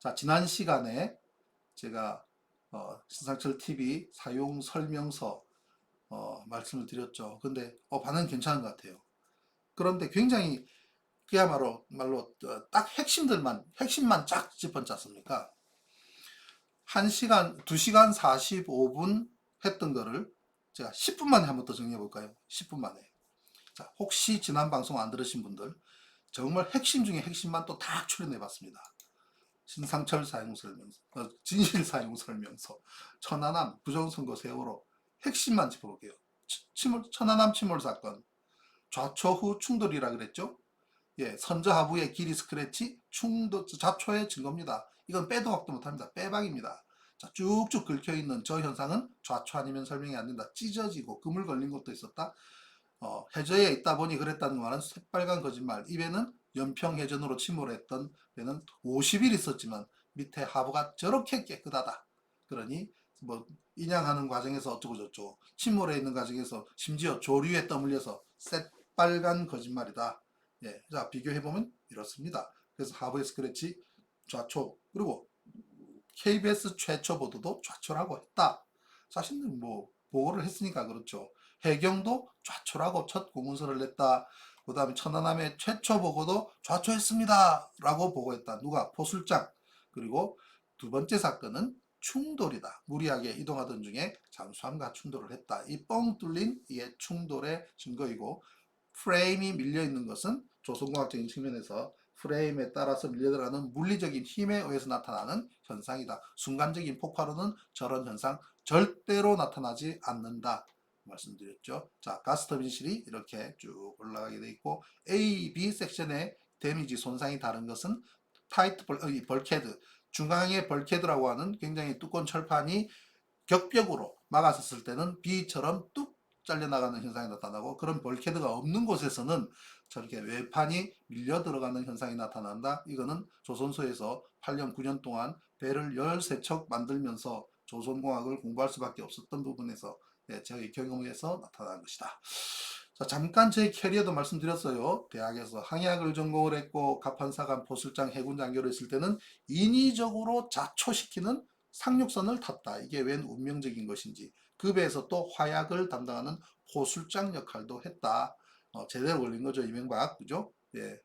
자, 지난 시간에 제가 어, 신상철 TV 사용 설명서 어, 말씀을 드렸죠. 근데 어, 반응 괜찮은 것 같아요. 그런데 굉장히 그야말로 말로 어, 딱 핵심들만 핵심만 쫙 짚어짰습니까? 1시간, 2시간 45분 했던 거를 제가 10분 만에 한 번 더 정리해 볼까요? 10분 만에. 자, 혹시 지난 방송 안 들으신 분들 정말 핵심 중에 핵심만 또다 추려내 봤습니다. 신상철 사용 설명서, 어, 진실 사용 설명서, 천안함 부정선거 세월호 핵심만 짚어볼게요. 치- 침몰, 천안함 침몰 사건, 좌초 후 충돌이라 그랬죠? 예, 선저하부의 길이 스크래치, 충돌, 좌초의 증거입니다. 이건 빼도 박도 못합니다. 빼박입니다. 자, 쭉쭉 긁혀 있는 저 현상은 좌초 아니면 설명이 안 된다. 찢어지고 그물 걸린 것도 있었다. 어, 해저에 있다 보니 그랬다는 말은 새빨간 거짓말. 입에는 연평 해전으로 침몰했던 배는 50일 있었지만 밑에 하부가 저렇게 깨끗하다. 그러니 뭐 인양하는 과정에서 어쩌고 저쩌고 침몰해 있는 과정에서 심지어 조류에 떠밀려서 새빨간 거짓말이다. 예, 자 비교해 보면 이렇습니다. 그래서 하부의 스크래치 좌초 그리고 KBS 최초 보도도 좌초라고 했다. 자신은 뭐 보고를 했으니까 그렇죠. 해경도 좌초라고 첫 공문서를 냈다. 그 다음에 천안함의 최초 보고도 좌초했습니다. 라고 보고했다. 누가? 포술장. 그리고 두 번째 사건은 충돌이다. 무리하게 이동하던 중에 잠수함과 충돌을 했다. 이 뻥 뚫린 이게 충돌의 증거이고 프레임이 밀려 있는 것은 조선공학적인 측면에서 프레임에 따라서 밀려들어가는 물리적인 힘에 의해서 나타나는 현상이다. 순간적인 폭발로는 저런 현상 절대로 나타나지 않는다. 말씀드렸죠. 자, 가스터빈실이 이렇게 쭉 올라가게 돼 있고 A, B 섹션의 데미지 손상이 다른 것은 타이트 벌, 어, 이 벌캐드 중앙의 벌캐드라고 하는 굉장히 두꺼운 철판이 격벽으로 막았었을 때는 B처럼 뚝 잘려나가는 현상이 나타나고 그런 벌캐드가 없는 곳에서는 저렇게 외판이 밀려 들어가는 현상이 나타난다. 이거는 조선소에서 8년 9년 동안 배를 13척 만들면서 조선공학을 공부할 수밖에 없었던 부분에서 예, 저의 경험에서 나타난 것이다. 자, 잠깐 제 캐리어도 말씀드렸어요. 대학에서 항해학을 전공을 했고 가판사관 포술장 해군 장교를 했을 때는 인위적으로 자초시키는 상륙선을 탔다. 이게 웬 운명적인 것인지 그 배에서 또 화약을 담당하는 포술장 역할도 했다. 어, 제대로 걸린 거죠 이명박 그죠? 예.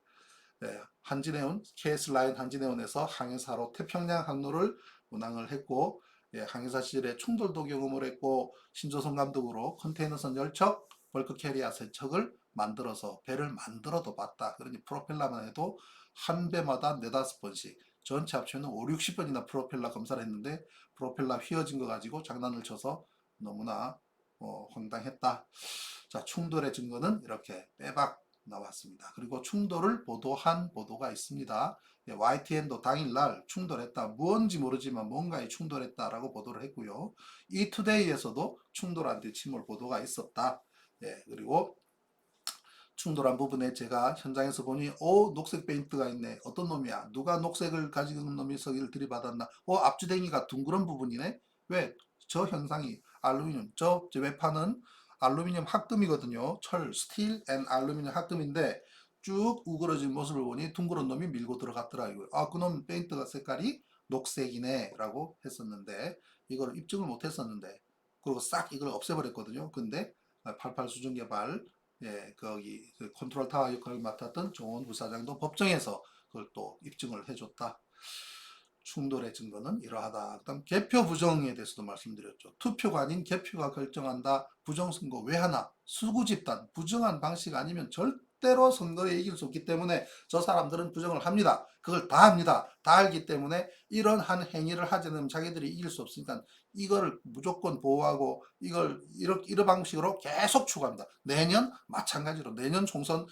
예, 한진해운 KS 라인 한진해운에서 항해사로 태평양 항로를 운항을 했고 예, 항해사 시절에 충돌도 경험을 했고 신조선 감독으로 컨테이너선 10척, 벌크 캐리어 3척을 만들어서 배를 만들어도 봤다. 그러니 프로펠러만 해도 한 배마다 네다섯 번씩 전체 합치면 5, 60번이나 프로펠러 검사를 했는데 프로펠러 휘어진 거 가지고 장난을 쳐서 너무나 어, 황당했다. 자, 충돌의 증거는 이렇게 빼박 나왔습니다. 그리고 충돌을 보도한 보도가 있습니다. 예, YTN도 당일날 충돌했다. 무언지 모르지만 뭔가에 충돌했다라고 보도를 했고요. 이투데이에서도 충돌 안티 침몰 보도가 있었다. 예, 그리고 충돌한 부분에 제가 현장에서 보니 오 녹색 페인트가 있네. 어떤 놈이야? 누가 녹색을 가지고 있는 놈이 서기를 들이받았나? 어 앞주댕이가 둥그런 부분이네. 왜? 저 현상이 알루미늄 저, 저 외판은 알루미늄 합금이거든요. 철, 스틸 앤 알루미늄 합금인데 쭉 우그러진 모습을 보니 둥그런 놈이 밀고 들어갔더라고요. 아, 그놈 페인트가 색깔이 녹색이네 라고 했었는데 이걸 입증을 못 했었는데 그리고 싹 이걸 없애버렸거든요. 근데 88 수중개발 예, 거기 그 컨트롤 타워 역할을 맡았던 정원 부사장도 법정에서 그걸 또 입증을 해줬다. 충돌의 증거는 이러하다. 그다음 개표 부정에 대해서도 말씀드렸죠. 투표가 아닌 개표가 결정한다. 부정선거 왜 하나? 수구집단 부정한 방식 아니면 절대로 선거에 이길 수 없기 때문에 저 사람들은 부정을 합니다. 그걸 다 합니다. 다 알기 때문에 이런 한 행위를 하지 않으면 자기들이 이길 수 없으니까 이거를 무조건 보호하고 이걸 이렇게 이런 방식으로 계속 추구합니다. 내년 마찬가지로 내년 총선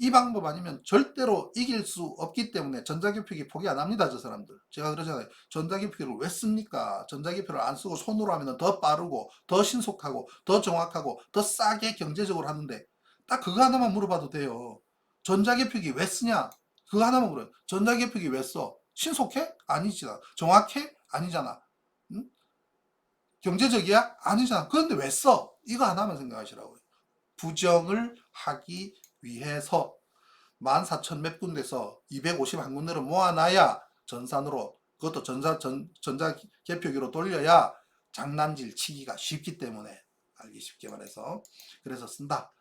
이 방법 아니면 절대로 이길 수 없기 때문에 전자개표기 포기 안 합니다, 저 사람들. 제가 그러잖아요. 전자개표기를 왜 씁니까? 전자개표를 안 쓰고 손으로 하면 더 빠르고, 더 신속하고, 더 정확하고, 더 싸게 경제적으로 하는데, 딱 그거 하나만 물어봐도 돼요. 전자개표기 왜 쓰냐? 그거 하나만 물어요. 전자개표기 왜 써? 신속해? 아니잖아. 정확해? 아니잖아. 응? 경제적이야? 아니잖아. 그런데 왜 써? 이거 하나만 생각하시라고요. 부정을 하기 위해서 14,000 몇 군데서 251군데를 모아놔야 전산으로 그것도 전자 전 전자 개표기로 돌려야 장난질 치기가 쉽기 때문에 알기 쉽게 말해서 그래서 쓴다.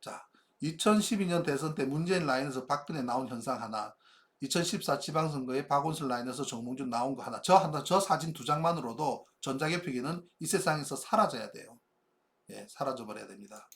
자, 2012년 대선 때 문재인 라인에서 박근혜 나온 현상 하나, 2014 지방선거에 박원순 라인에서 정몽준 나온 거 하나, 저 하나, 저 사진 두 장만으로도 전자개표기는 이 세상에서 사라져야 돼요. 예, 사라져버려야 됩니다.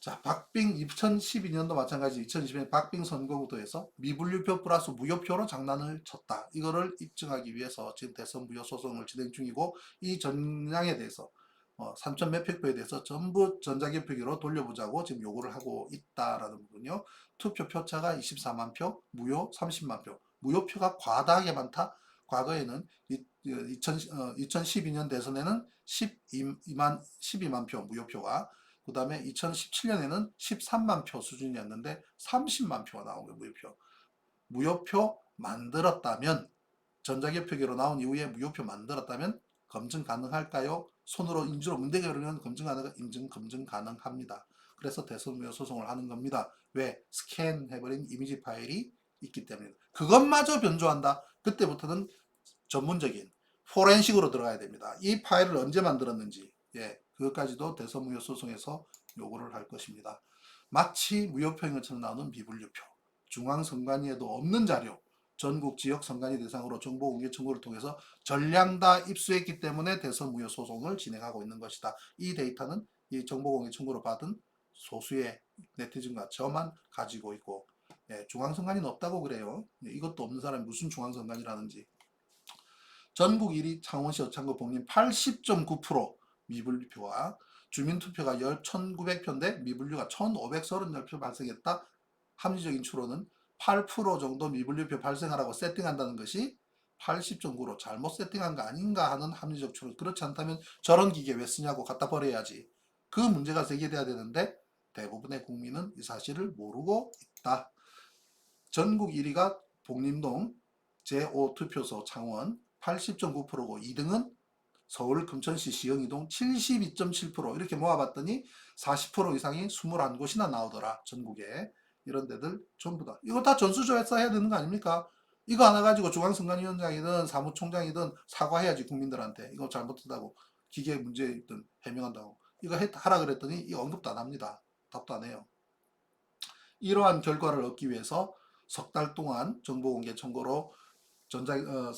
자, 박빙 2012년도 마찬가지 2020년 박빙 선거구도에서 미분류표 플러스 무효표로 장난을 쳤다. 이거를 입증하기 위해서 지금 대선 무효 소송을 진행 중이고 이 전량에 대해서 어, 3천 몇백 표에 대해서 전부 전자개표기로 돌려보자고 지금 요구를 하고 있다라는 부분요. 투표 표차가 24만 표, 무효 30만 표. 무효표가 과다하게 많다. 과거에는 이, 2000, 어, 2012년 대선에는 12만 12만 표 무효표가 그 다음에 2017년에는 13만 표 수준이었는데 30만 표가 나온 거예요, 무효표. 무효표 만들었다면, 전자개표기로 나온 이후에 무효표 만들었다면 검증 가능할까요? 손으로 인주로 그러면 검증 가능, 인증, 검증 가능합니다. 그래서 대선 무효 소송을 하는 겁니다. 왜? 스캔해버린 이미지 파일이 있기 때문에. 그것마저 변조한다. 그때부터는 전문적인 포렌식으로 들어가야 됩니다. 이 파일을 언제 만들었는지, 예, 그것까지도 대선 무효 소송에서 요구를 할 것입니다. 마치 무효표인 것처럼 나오는 비분류표, 중앙선관위에도 없는 자료, 전국 지역 선관위 대상으로 정보 공개 청구를 통해서 전량 다 입수했기 때문에 대선 무효 소송을 진행하고 있는 것이다. 이 데이터는 이 정보 공개 청구를 받은 소수의 네티즌과 저만 가지고 있고 예, 중앙선관위는 없다고 그래요. 예, 이것도 없는 사람이 무슨 중앙선관위라는지. 전국 1위 창원시 어창구 복림 80.9% 미분류표와 주민투표가 1,900표인데 미분류가 1,530표 발생했다. 합리적인 추론은 8% 정도 미분류표 발생하라고 세팅한다는 것이 80.9로 잘못 세팅한 거 아닌가 하는 합리적 추론. 그렇지 않다면 저런 기계 왜 쓰냐고 갖다 버려야지. 그 문제가 제기돼야 되는데 대부분의 국민은 이 사실을 모르고 있다. 전국 1위가 복림동 제5투표소 창원 80.9%고 2등은 서울 금천시 시흥이동 72.7% 이렇게 모아봤더니 40% 이상이 21곳이나 나오더라 전국에 이런 데들 전부 다 이거 다 전수조회서 해야 되는 거 아닙니까? 이거 하나 가지고 중앙선관위원장이든 사무총장이든 사과해야지 국민들한테 이거 잘못했다고 기계 문제 있든 해명한다고 이거 해, 하라 그랬더니 이 언급도 안 합니다. 답도 안 해요. 이러한 결과를 얻기 위해서 석 달 동안 정보 공개 청구로 전자 어,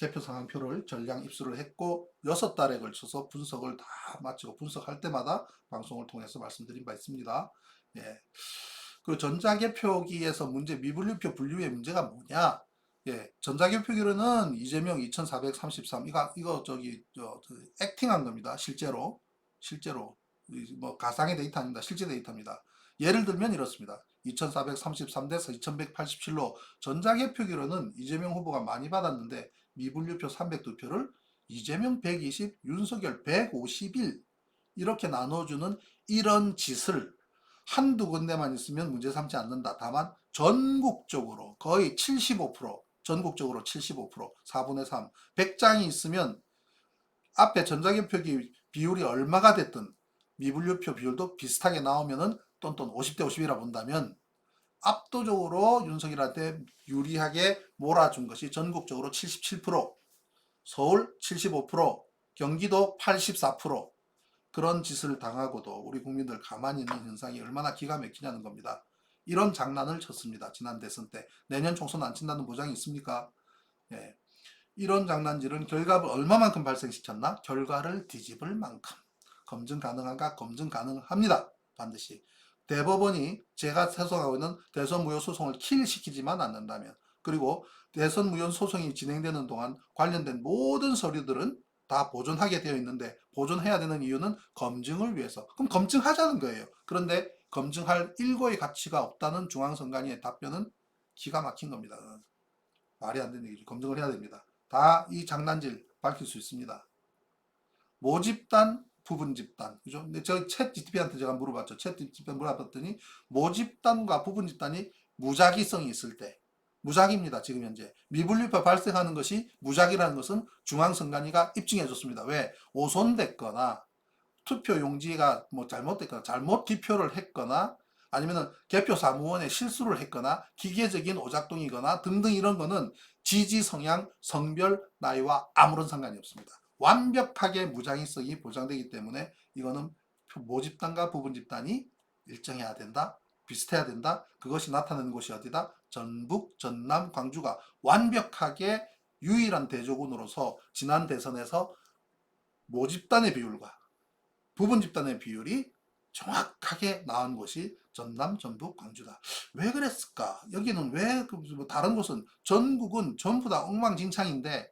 개표 상황표를 전량 입수를 했고 여섯 달에 걸쳐서 분석을 다 마치고 분석할 때마다 방송을 통해서 말씀드린 바 있습니다. 예. 그 전자 개표기에서 문제 미분류표 분류의 문제가 뭐냐? 예, 전자 개표기로는 이재명 2433 이거 이거 저기 저, 저 액팅한 겁니다. 실제로 실제로 이뭐 가상의 데이터 아닙니다. 실제 데이터입니다. 예를 들면 이렇습니다. 2433대에서 2187로 전자개표기로는 이재명 후보가 많이 받았는데 미분류표 302표를 이재명 120, 윤석열 151 이렇게 나눠주는 이런 짓을 한두 군데만 있으면 문제 삼지 않는다. 다만 전국적으로 거의 75% 전국적으로 75% 4분의 3 100장이 있으면 앞에 전자개표기 비율이 얼마가 됐든 미분류표 비율도 비슷하게 나오면은 또는 50대 50이라 본다면 압도적으로 윤석열한테 유리하게 몰아준 것이 전국적으로 77%, 서울 75%, 경기도 84% 그런 짓을 당하고도 우리 국민들 가만히 있는 현상이 얼마나 기가 막히냐는 겁니다. 이런 장난을 쳤습니다. 지난 대선 때. 내년 총선 안 친다는 보장이 있습니까? 예. 이런 장난질은 결과를 얼마만큼 발생시켰나? 결과를 뒤집을 만큼. 검증 가능한가? 검증 가능합니다. 반드시. 대법원이 제가 해석하고 있는 대선 무효 소송을 킬시키지만 않는다면 그리고 대선 무효 소송이 진행되는 동안 관련된 모든 서류들은 다 보존하게 되어 있는데 보존해야 되는 이유는 검증을 위해서. 그럼 검증하자는 거예요. 그런데 검증할 일고의 가치가 없다는 중앙선관위의 답변은 기가 막힌 겁니다. 말이 안 되는 얘기죠. 검증을 해야 됩니다. 다 이 장난질 밝힐 수 있습니다. 모집단, 부분 집단. 그죠? 근데 저챗 GTP한테 제가 물어봤죠. 챗 GTP한테 물어봤더니 모집단과 부분 집단이 무작위성이 있을 때 무작위입니다. 지금 현재. 미분류표 발생하는 것이 무작위라는 것은 중앙선관위가 입증해 줬습니다. 왜? 오손됐거나 투표 용지가 뭐 잘못됐거나 잘못 기표를 했거나 아니면은 개표 사무원에 실수를 했거나 기계적인 오작동이거나 등등 이런 거는 지지 성향, 성별, 나이와 아무런 상관이 없습니다. 완벽하게 무장의성이 보장되기 때문에 이거는 표- 모집단과 부분집단이 일정해야 된다. 비슷해야 된다. 그것이 나타나는 곳이 어디다? 전북, 전남, 광주가 완벽하게 유일한 대조군으로서 지난 대선에서 모집단의 비율과 부분 집단의 비율이 정확하게 나온 곳이 전남, 전북, 광주다. 왜 그랬을까? 여기는 왜, 그, 뭐 다른 곳은, 전국은 전부 다 엉망진창인데,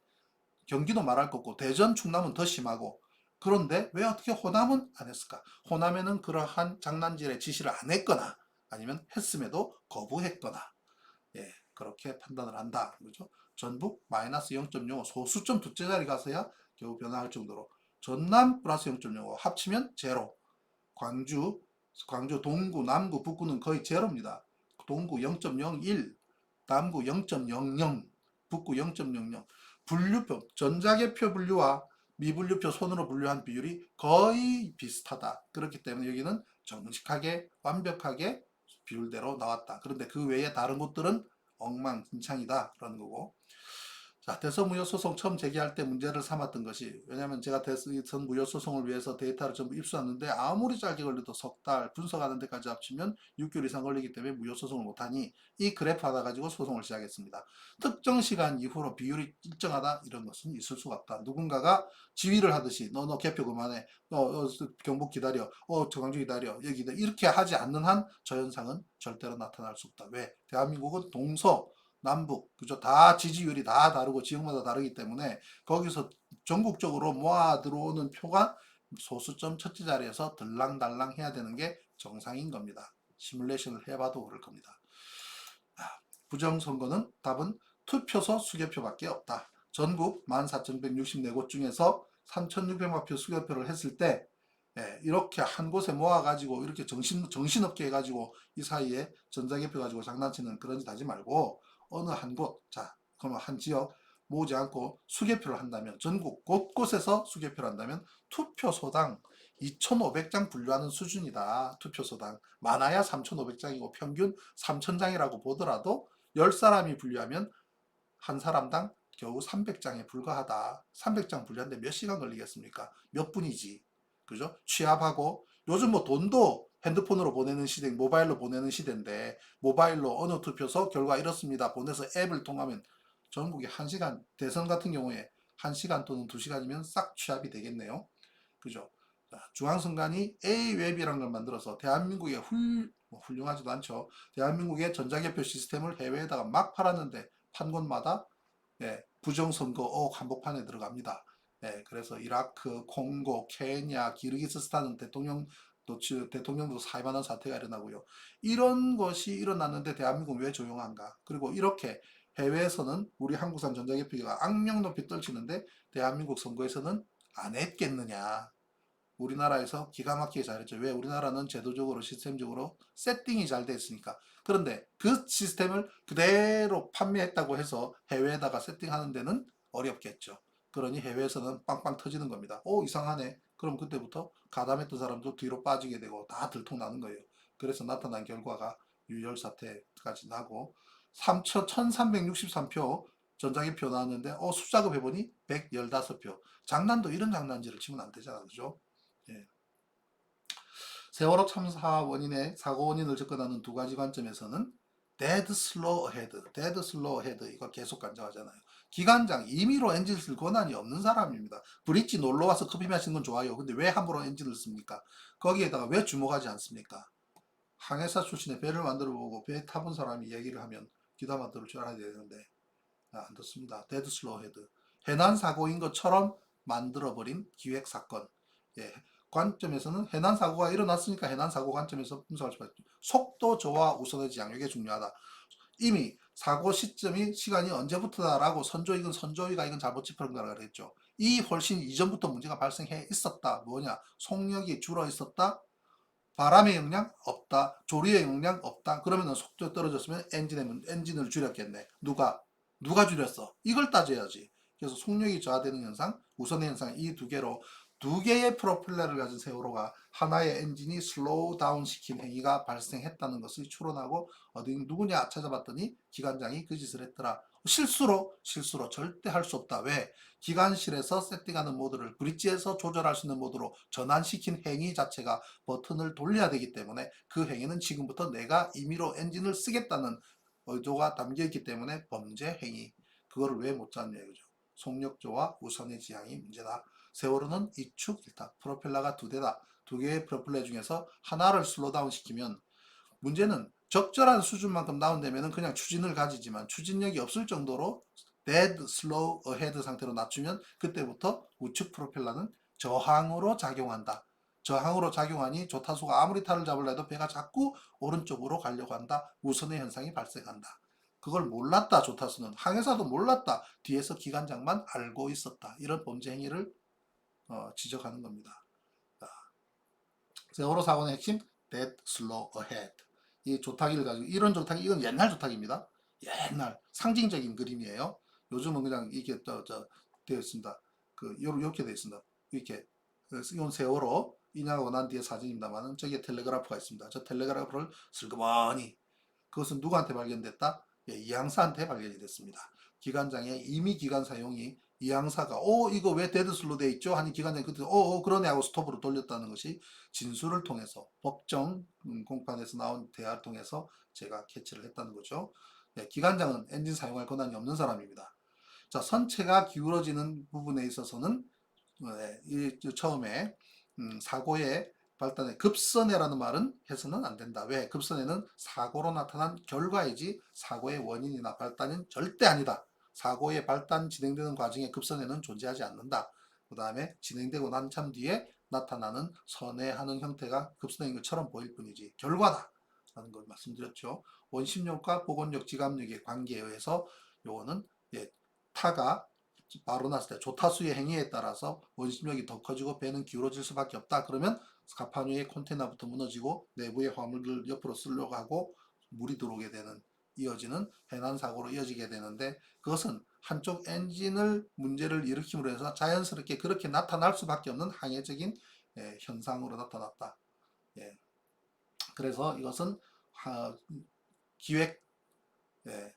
경기도 말할 것 없고, 대전, 충남은 더 심하고, 그런데 왜 어떻게 호남은 안 했을까? 호남에는 그러한 장난질의 지시를 안 했거나, 아니면 했음에도 거부했거나, 예, 그렇게 판단을 한다. 그죠? 전북 마이너스 0.05, 소수점 두째 자리 가서야 겨우 변화할 정도로, 전남 플러스 0.05, 합치면 제로, 광주, 광주 동구, 남구, 북구는 거의 제로입니다. 동구 0.01, 남구 0.00, 북구 0.00. 분류표, 전자개표 분류와 미분류표 손으로 분류한 비율이 거의 비슷하다. 그렇기 때문에 여기는 정직하게 완벽하게 비율대로 나왔다. 그런데 그 외에 다른 곳들은 엉망진창이다. 그런 거고. 자, 대선 무효 소송 처음 제기할 때 문제를 삼았던 것이 왜냐하면 제가 대선 무효 소송을 위해서 데이터를 전부 입수했는데 아무리 짧게 걸려도 석 달 분석하는 데까지 합치면 6개월 이상 걸리기 때문에 무효 소송을 못하니 이 그래프 하나 가지고 소송을 시작했습니다. 특정 시간 이후로 비율이 일정하다 이런 것은 있을 수가 없다. 누군가가 지휘를 하듯이 너 너 개표 그만해 너, 어, 경북 기다려 어 저강주 기다려 여기 기다려. 이렇게 하지 않는 한 저 현상은 절대로 나타날 수 없다. 왜? 대한민국은 동서 남북 그죠 다 지지율이 다 다르고 지역마다 다르기 때문에 거기서 전국적으로 모아 들어오는 표가 소수점 첫째 자리에서 들랑달랑 해야 되는 게 정상인 겁니다. 시뮬레이션을 해봐도 그럴 겁니다. 아, 부정선거는 답은 투표소 수개표밖에 없다. 전국 14,164곳 중에서 3,600만 표 수개표를 했을 때 예, 이렇게 한 곳에 모아가지고 이렇게 정신, 정신없게 해가지고 이 사이에 전자개표 가지고 장난치는 그런 짓 하지 말고 어느 한 곳, 자, 그러면 한 지역 모으지 않고 수개표를 한다면 전국 곳곳에서 수개표를 한다면 투표소당 2,500장 분류하는 수준이다. 투표소당 많아야 3,500장이고 평균 3,000장이라고 보더라도 10사람이 분류하면 한 사람당 겨우 300장에 불과하다. 300장 분류하는데 몇 시간 걸리겠습니까? 몇 분이지. 그죠? 취합하고 요즘 뭐 돈도 핸드폰으로 보내는 시대, 모바일로 보내는 시대인데 모바일로 어느 투표소 결과 이렇습니다. 보내서 앱을 통하면 전국에 1시간, 대선 같은 경우에 1시간 또는 2시간이면 싹 취합이 되겠네요. 그죠? 자, 중앙선관위 A웹이라는 걸 만들어서 대한민국의 훌, 뭐 훌륭하지도 않죠. 대한민국의 전자개표 시스템을 해외에다가 막 팔았는데 판 곳마다 예, 부정선거 어, 한복판에 들어갑니다. 예, 그래서 이라크, 콩고, 케냐, 기르기스스탄은 대통령 또 지- 대통령도 사임하는 사태가 일어나고요. 이런 것이 일어났는데 대한민국은 왜 조용한가? 그리고 이렇게 해외에서는 우리 한국산 전자개표기가 악명 높이 떨치는데 대한민국 선거에서는 안 했겠느냐? 우리나라에서 기가 막히게 잘했죠. 왜? 우리나라는 제도적으로 시스템적으로 세팅이 잘 돼 있으니까. 그런데 그 시스템을 그대로 판매했다고 해서 해외에다가 세팅하는 데는 어렵겠죠. 그러니 해외에서는 빵빵 터지는 겁니다. 오 이상하네. 그럼 그때부터 가담했던 사람도 뒤로 빠지게 되고 다 들통나는 거예요. 그래서 나타난 결과가 유혈 사태까지 나고 3천 1363표 전자개표 나왔는데 어 수작업 해보니 115표. 장난도 이런 장난질을 치면 안 되잖아. 그죠? 예. 세월호 참사 원인의 사고 원인을 접근하는 두 가지 관점에서는 dead slow ahead, dead 이거 계속 간증하잖아요. 기관장 임의로 엔진을 쓸 권한이 없는 사람입니다. 브릿지 놀러 와서 커피 마시는 건 좋아요. 근데 왜 함부로 엔진을 씁니까? 거기에다가 왜 주목하지 않습니까? 항해사 출신의 배를 만들어 보고 배 타본 사람이 얘기를 하면 귀담아 들을 줄 알아야 되는데 아, 안 듣습니다. 데드 슬로우 헤드. 해난 사고인 것처럼 만들어버린 기획 사건. 예. 관점에서는 해난 사고가 일어났으니까 해난 사고 관점에서 분석할 수밖에. 속도 저하 우선의 양 이게 중요하다. 이미 사고 시점이 시간이 언제부터다라고 선조익은 선조위가 이건 잘못 거라 그랬죠. 이 훨씬 이전부터 문제가 발생해 있었다. 뭐냐? 속력이 줄어 있었다. 바람의 영향 없다. 조리의 영향 없다. 그러면 속도 떨어졌으면 엔진의 문- 엔진을 줄였겠네. 누가 누가 줄였어? 이걸 따져야지. 그래서 속력이 저하되는 현상, 우선의 현상 이 두 개로 두 개의 프로펠러를 가진 세월호가 하나의 엔진이 슬로우 다운 시킨 행위가 발생했다는 것을 추론하고 어디 누구냐 찾아봤더니 기관장이 그 짓을 했더라. 실수로 실수로 절대 할 수 없다. 왜? 기관실에서 세팅하는 모드를 브릿지에서 조절할 수 있는 모드로 전환시킨 행위 자체가 버튼을 돌려야 되기 때문에 그 행위는 지금부터 내가 임의로 엔진을 쓰겠다는 의도가 담겨 있기 때문에 범죄 행위. 그거를 왜 못 잡냐 이거죠. 속력조와 우선의 지향이 문제다. 세월호는 이축 일타 프로펠러가 두 대다. 두 개의 프로펠러 중에서 하나를 슬로다운 시키면 문제는 적절한 수준만큼 다운되면 그냥 추진을 가지지만 추진력이 없을 정도로 dead slow ahead 상태로 낮추면 그때부터 우측 프로펠러는 저항으로 작용한다. 저항으로 작용하니 조타수가 아무리 탈을 잡으려 해도 배가 자꾸 오른쪽으로 가려고 한다. 우선의 현상이 발생한다. 그걸 몰랐다 조타수는 항해사도 몰랐다 뒤에서 기관장만 알고 있었다 이런 범죄 행위를 어, 지적하는 겁니다. 자, 세월호 사고의 핵심 dead slow ahead 이 조타기를 가지고 이런 조타기 이건 옛날 조타기입니다. 옛날 상징적인 그림이에요. 요즘은 그냥 이게 저, 저 되어 있습니다. 그 요- 요렇게 되어 있습니다. 이렇게 이건 세월호 인양하고 난 뒤에 사진입니다만은 저기에 텔레그라프가 있습니다. 저 텔레그라프를 슬그머니 그것은 누구한테 발견됐다? 예, 이항사한테 발견이 됐습니다. 기관장의 임의 기관 사용이 이항사가 오 이거 왜 데드슬로 돼 있죠? 하니 기관장이 그때 오, 오 그러네 하고 스톱으로 돌렸다는 것이 진술을 통해서 법정 음, 공판에서 나온 대화를 통해서 제가 캐치를 했다는 거죠. 예, 기관장은 엔진 사용할 권한이 없는 사람입니다. 자 선체가 기울어지는 부분에 있어서는 네, 이 저- 처음에 음, 사고의 발단의 급선회라는 말은 해서는 안 된다. 왜? 급선회는 사고로 나타난 결과이지 사고의 원인이나 발단은 절대 아니다. 사고의 발단 진행되는 과정에 급선회는 존재하지 않는다. 그 다음에 진행되고 난참 뒤에 나타나는 선회하는 형태가 급선회인 것처럼 보일 뿐이지 결과다. 라는 걸 말씀드렸죠. 원심력과 보건력, 지감력의 관계에 의해서 요거는 예, 타가 바로 났을 때 조타수의 행위에 따라서 원심력이 더 커지고 배는 기울어질 수밖에 없다. 그러면 가판 위에 컨테이너부터 무너지고 내부의 화물을 옆으로 쓸려고 하고 물이 들어오게 되는 이어지는 해난 사고로 이어지게 되는데 그것은 한쪽 엔진을 문제를 일으킴으로 해서 자연스럽게 그렇게 나타날 수밖에 없는 항해적인 예, 현상으로 나타났다. 예. 그래서 이것은 하- 기획 예,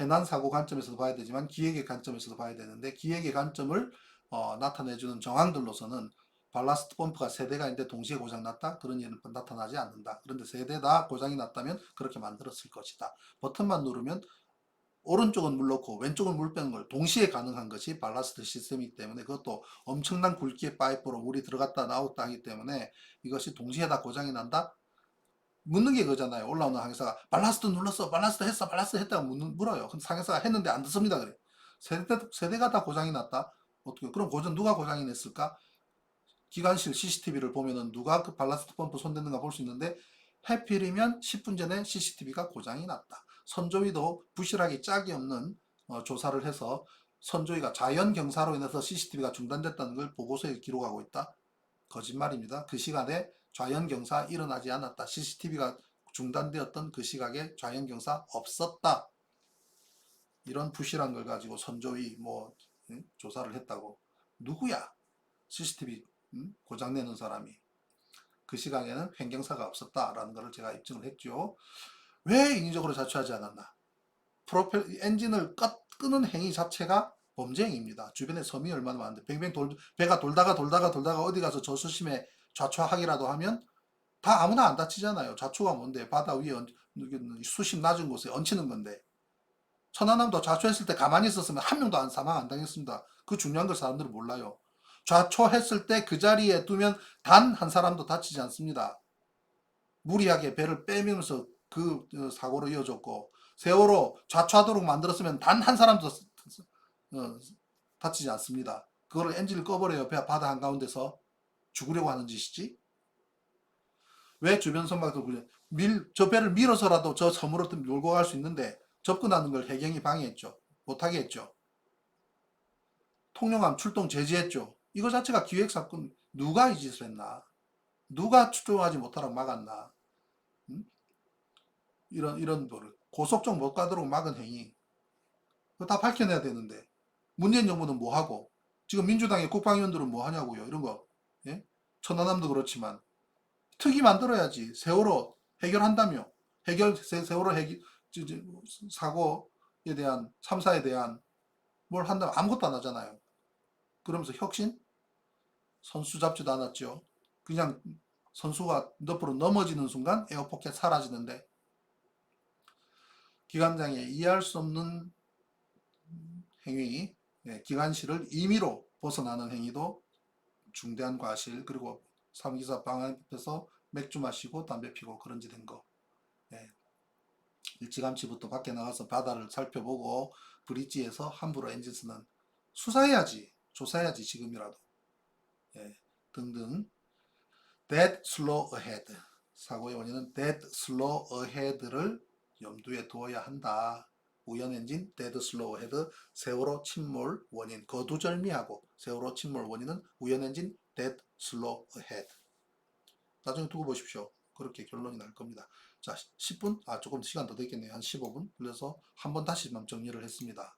해난 사고 관점에서도 봐야 되지만 기획의 관점에서도 봐야 되는데 기획의 관점을 어, 나타내주는 정황들로서는 발라스트 펌프가 세 대가 있는데 동시에 고장 났다 그런 일은 나타나지 않는다. 그런데 세대 다 고장이 났다면 그렇게 만들었을 것이다. 버튼만 누르면 오른쪽은 물 넣고 왼쪽은 물 빼는 걸 동시에 가능한 것이 발라스트 시스템이기 때문에 그것도 엄청난 굵기의 파이프로 물이 들어갔다 나왔다 하기 때문에 이것이 동시에 다 고장이 난다? 묻는 게 그거잖아요. 올라오는 항해사가 발라스트 눌렀어, 발라스트 했어, 발라스트 했다고 묻는, 물어요. 그럼 상해사가 했는데 안 듣습니다. 그래. 세대, 세대가 다 고장이 났다. 어떻게? 그럼 고장 누가 고장이 냈을까? 기관실 CCTV를 보면은 누가 그 발라스트 펌프 손댔는가 볼 수 있는데 해필이면 10분 전에 CCTV가 고장이 났다. 선조위도 부실하게 짝이 없는 어, 조사를 해서 선조위가 자연 경사로 인해서 CCTV가 중단됐다는 걸 보고서에 기록하고 있다. 거짓말입니다. 그 시간에 좌연 경사 일어나지 않았다. CCTV가 중단되었던 그 시각에 좌연 경사 없었다. 이런 부실한 걸 가지고 선조위 뭐 응? 조사를 했다고 누구야? CCTV 응? 고장 내는 사람이 그 시각에는 횡경사가 없었다라는 것을 제가 입증을 했죠. 왜 인위적으로 자초하지 않았나? 프로펠 엔진을 껐, 끄는 행위 자체가 범죄 행위입니다. 주변에 섬이 얼마나 많은데 뱅뱅 돌 배가 돌다가 돌다가 돌다가 어디 가서 저수심에 좌초하기라도 하면 다 아무나 안 다치잖아요. 좌초가 뭔데 바다 위에 얹- 수심 낮은 곳에 얹히는 건데 천안함도 좌초했을 때 가만히 있었으면 한 명도 안 사망 안 당했습니다. 그 중요한 걸 사람들은 몰라요. 좌초했을 때 그 자리에 두면 단 한 사람도 다치지 않습니다. 무리하게 배를 빼면서 그 어, 사고로 이어졌고 세월호 좌초하도록 만들었으면 단 한 사람도 어, 다치지 않습니다. 그거를 엔진을 꺼버려요. 배 바다 한가운데서 죽으려고 하는 짓이지. 왜 주변 선박도 그래? 밀, 저 배를 밀어서라도 저 섬으로 몰고 갈 수 있는데 접근하는 걸 해경이 방해했죠. 못하게 했죠. 통영함 출동 제지했죠. 이거 자체가 기획사건 누가 이 짓을 했나? 누가 출동하지 못하라고 막았나? 음? 이런 이런 거를 고속정 못 가도록 막은 행위. 그거 다 밝혀내야 되는데 문재인 정부는 뭐 하고 지금 민주당의 국방위원들은 뭐 하냐고요. 이런 거. 예? 천안함도 그렇지만 특이 만들어야지. 세월호 해결한다며. 해결 세, 세월호 해결 저, 저, 사고 대한 3사에 대한 뭘 한다면 아무것도 안 하잖아요. 그러면서 혁신? 선수 잡지도 않았죠. 그냥 선수가 옆으로 넘어지는 순간 에어포켓 사라지는데 기관장의 이해할 수 없는 행위, 예, 기관실을 임의로 벗어나는 행위도 중대한 과실 그리고 사무기사 방 앞에서 맥주 마시고 담배 피고 그런 짓한 거. 예. 일찌감치부터 밖에 나가서 바다를 살펴보고 브릿지에서 함부로 엔진 쓰는 수사해야지 조사해야지 지금이라도 예, 등등. Dead slow ahead. 사고의 원인은 dead slow ahead를 염두에 두어야 한다. 우연 엔진 dead slow ahead 세월호 침몰 원인 거두절미하고 세월호 침몰 원인은 우연 엔진 dead slow ahead. 나중에 두고 보십시오. 그렇게 결론이 날 겁니다. 자 10분? 아 조금 시간 더 됐겠네요. 한 15분? 그래서 한 번 다시 정리를 했습니다